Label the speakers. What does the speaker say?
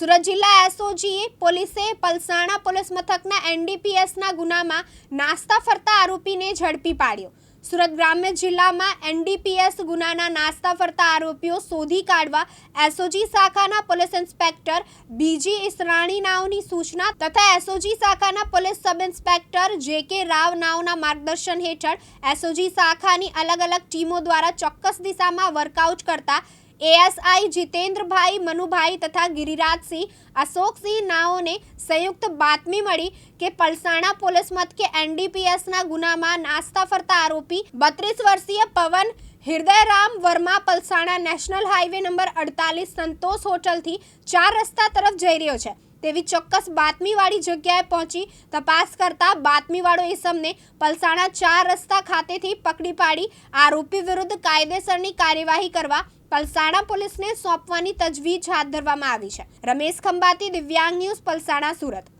Speaker 1: સુરત જિલ્લા એસઓજી પોલીસે પલસાણા પોલીસ મથકના એનડીપીએસના ગુનામાં નાસ્તા ફરતા આરોપીને ઝડપી પાડ્યો. સુરત ગ્રામ્ય જિલ્લામાં એનડીપીએસ ગુનાના નાસ્તા ફરતા આરોપીઓ શોધી કાઢવા એસઓજી શાખાના પોલીસ ઇન્સ્પેક્ટર બીજી ઈસરાણી નાવની સૂચના તથા એસઓજી શાખાના પોલીસ સબ ઇન્સ્પેક્ટર જે કે રાવ નાવના માર્ગદર્શન હેઠળ એસઓજી શાખાની અલગ અલગ ટીમો દ્વારા ચોક્કસ દિશામાં વર્કઆઉટ કરતા એએસઆઈ જીતેન્દ્રભાઈ, મનુભાઈ તથા ગિરિરાજસિંહ અશોકસિંહ નાઓને સંયુક્ત બાતમી મળી કે પલસાણા પોલીસ મથકે એનડીપીએસના ગુનામાં નાસ્તા ફરતા આરોપી બત્રીસ વર્ષીય Pawan Hridayram Verma Palsana national highway number અડતાલીસ સંતોષ હોટલથી ચાર રસ્તા તરફ જઈ રહ્યો છે. તેવી ચોક્કસ બાતમીવાળી જગ્યાએ પહોંચી તપાસ કરતા બાતમીવાળો ઇસમને પલસાણા ચાર રસ્તા ખાતેથી પકડી પાડી આરોપી વિરુદ્ધ કાયદેસરની કાર્યવાહી કરવા પલસાણા પોલીસને સોંપવાની તજવીજ હાથ ધરવામાં આવી છે. રમેશ ખંભાતી દિવ્યાંગ ન્યૂઝ પલસાણા સુરત.